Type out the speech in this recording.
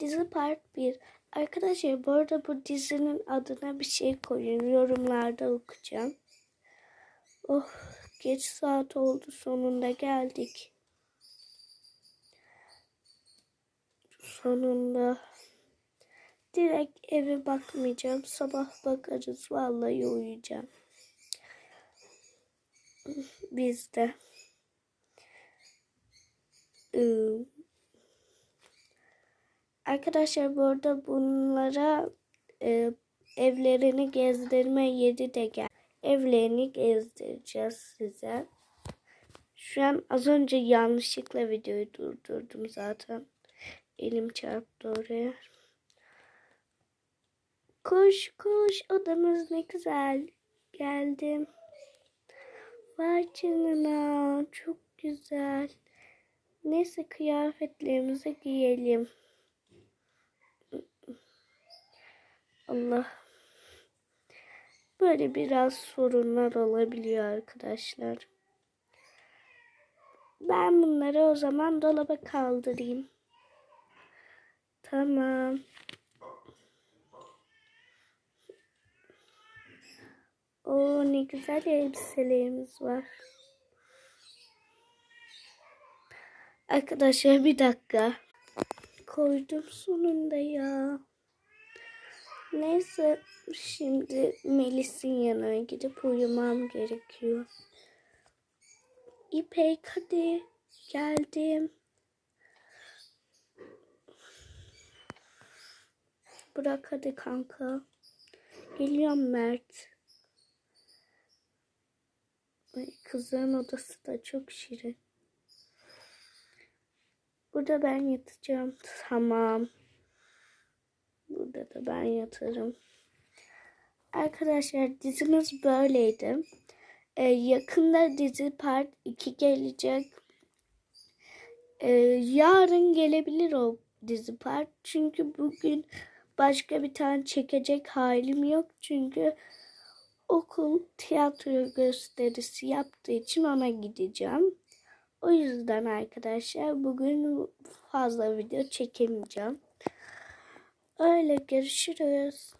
Dizi part 1. Arkadaşlar bu arada bu dizinin adına bir şey koyun. Yorumlarda okuyacağım. Oh geç saat oldu sonunda geldik. Sonunda. Direkt eve bakmayacağım. Sabah bakarız. Vallahi uyuyacağım. Biz de. Iı, Arkadaşlar bu arada bunlara e, evlerini gezdirme yeri de gel. Evlerini gezdireceğiz size. Şu an az önce yanlışlıkla videoyu durdurdum zaten. Elim çarptı oraya. Koş koş odamız ne güzel. Geldim. Vay çok güzel. Neyse kıyafetlerimizi giyelim. Allah. Böyle biraz sorunlar olabiliyor arkadaşlar. Ben bunları o zaman dolaba kaldırayım. Tamam. Oo ne güzel elbiselerimiz var. Arkadaşlar bir dakika. Koydum sonunda ya. Neyse şimdi Melis'in yanına gidip uyumam gerekiyor. İpek hadi geldim. Bırak hadi kanka. Geliyorum Mert. Ay, kızların odası da çok şirin. Burada ben yatacağım. Tamam. Burada da ben yatarım. Arkadaşlar dizimiz böyleydi. Ee, yakında dizi part 2 gelecek. Ee, yarın gelebilir o dizi part. Çünkü bugün başka bir tane çekecek halim yok. Çünkü okul tiyatro gösterisi yaptığı için ona gideceğim. O yüzden arkadaşlar bugün fazla video çekemeyeceğim. Öyle görüşürüz.